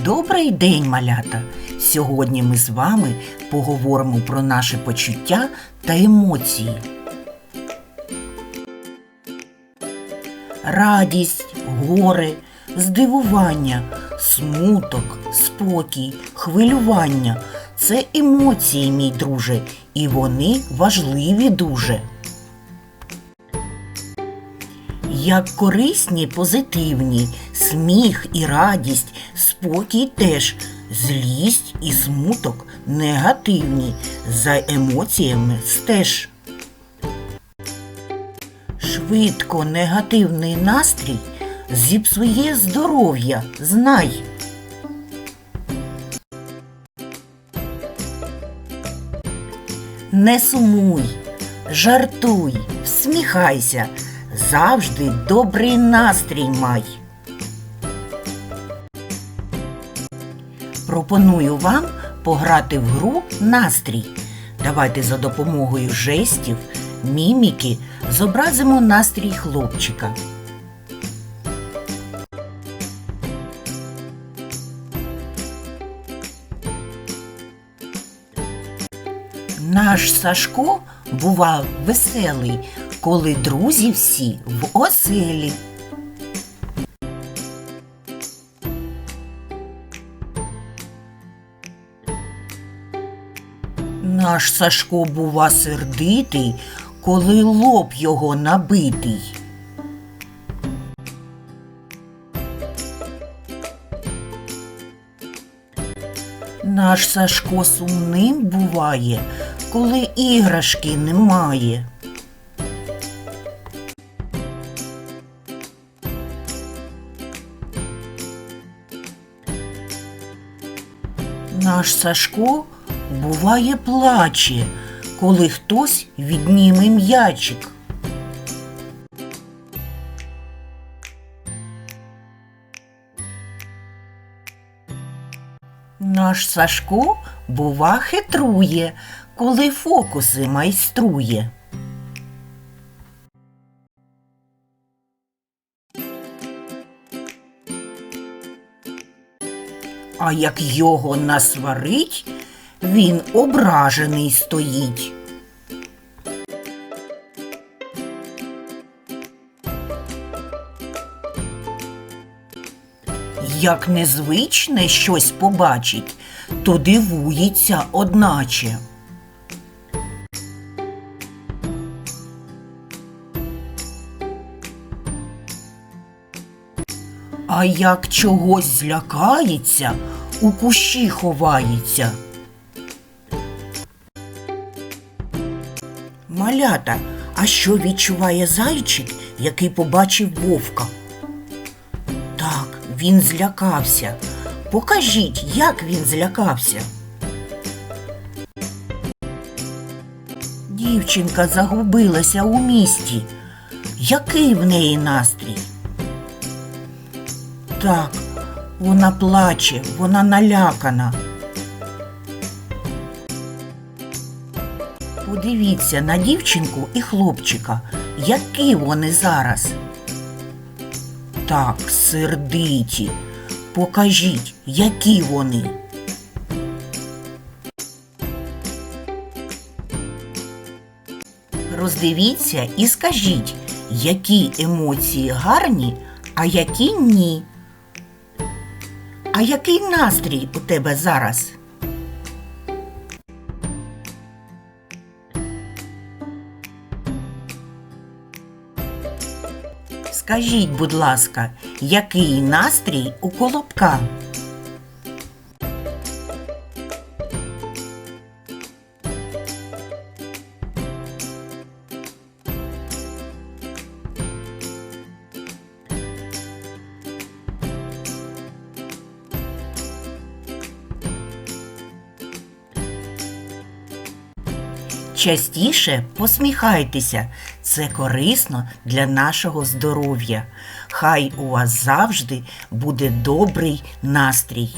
Добрий день, малята! Сьогодні ми з вами поговоримо про наші почуття та емоції. Радість, горе, здивування, смуток, спокій, хвилювання це емоції, мій друже, і вони важливі дуже. Як корисні, позитивні, сміх і радість, спокій теж, злість і смуток негативні, за емоціями стеж. Швидко негативний настрій зіпсує здоров'я, знай. Не сумуй, жартуй, всміхайся, завжди добрий настрій май. Пропоную вам пограти в гру настрій. Давайте за допомогою жестів, міміки зобразимо настрій хлопчика. Наш Сашко бував веселий, коли друзі всі в оселі. Наш Сашко бува сердитий, коли лоб його набитий. Наш Сашко сумним буває, коли іграшки немає. Наш Сашко буває плаче, коли хтось відніме м'ячик. Наш Сашко бува хитрує, коли фокуси майструє. А як його насварить, він ображений стоїть. Як незвичне щось побачить, то дивується одначе. А як чогось злякається, у кущі ховається. Малята, а що відчуває зайчик, який побачив вовка? Так, він злякався. Покажіть, як він злякався. Дівчинка загубилася у місті. Який в неї настрій? Так, вона плаче, вона налякана. Подивіться на дівчинку і хлопчика, які вони зараз. Так, сердиті. Покажіть, які вони. Роздивіться і скажіть, які емоції гарні, а які ні. А який настрій у тебе зараз? Скажіть, будь ласка, який настрій у колобка? Частіше посміхайтеся, це корисно для нашого здоров'я. Хай у вас завжди буде добрий настрій.